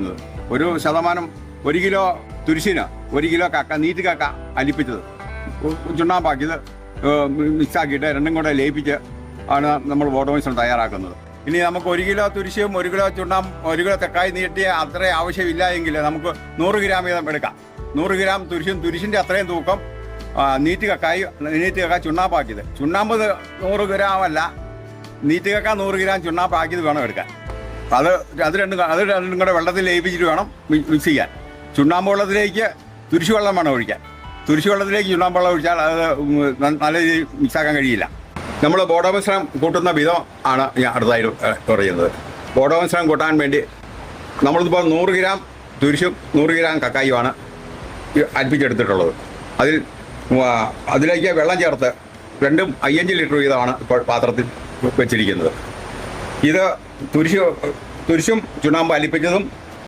അലിപ്പിക്കുന്നത് ഒരു ശതമാനം ഒരു കിലോ തുരിശിന് ഒരു കിലോ കക്ക നീറ്റ് കക്ക അലിപ്പിച്ചത്. ചുണ്ണാമ്പാക്കിയത് മിക്സാക്കിയിട്ട് രണ്ടും കൂടെ ലയിപ്പിച്ച് ആണ് നമ്മൾ ബോട്ടോ മിശ്രം തയ്യാറാക്കുന്നത്. ഇനി നമുക്ക് ഒരു കിലോ തുരിശിയും ഒരു കിലോ ചുണ്ണാം ഒരു കിലോ തെക്കായി നീട്ടിയ അത്ര ആവശ്യമില്ല എങ്കിൽ നമുക്ക് നൂറ് ഗ്രാം വീതം എടുക്കാം. നൂറ് ഗ്രാം തുരിശും തുരിശിന്റെ അത്രയും തൂക്കം നീറ്റ് കക്കായി നീറ്റ് കക്ക ചുണ്ണാമ്പാക്കിയത്. ചുണ്ണാമ്പ് നൂറ് ഗ്രാം അല്ല നീറ്റ് കക്ക നൂറ് ഗ്രാം ചുണ്ണാമ്പാക്കിയത് വേണം എടുക്കാൻ. അത് അത് രണ്ടും അത് രണ്ടും കൂടെ വെള്ളത്തിൽ ലയിപ്പിച്ചിട്ട് വേണം മിക്സ് ചെയ്യാൻ. ചുണ്ണാമ്പ് വെള്ളത്തിലേക്ക് തുരിശു വെള്ളം വേണം ഒഴിക്കാൻ. തുരിശു വെള്ളത്തിലേക്ക് ചുണ്ണാമ്പ് വെള്ളം ഒഴിച്ചാൽ അത് നല്ല രീതിയിൽ മിക്സാക്കാൻ കഴിയില്ല. നമ്മൾ ബോഡോ മിശ്രം കൂട്ടുന്ന വിധം ആണ് ഞാൻ അടുത്തായിട്ട് പറയുന്നത് ബോഡോ മിശ്രം കൂട്ടാൻ വേണ്ടി നമ്മളിപ്പോൾ നൂറ് ഗ്രാം തുരിശും നൂറ് ഗ്രാം കക്കായുമാണ് അൽപ്പിച്ചെടുത്തിട്ടുള്ളത്. അതിൽ അതിലേക്ക് വെള്ളം ചേർത്ത് രണ്ടും അയ്യഞ്ച് ലിറ്റർ വീതമാണ് ഇപ്പോൾ പാത്രത്തിൽ വെച്ചിരിക്കുന്നത്. ഇത് തുരിശു തുരിശും ചുണ്ണാമ്പ് അലിപ്പിച്ചതും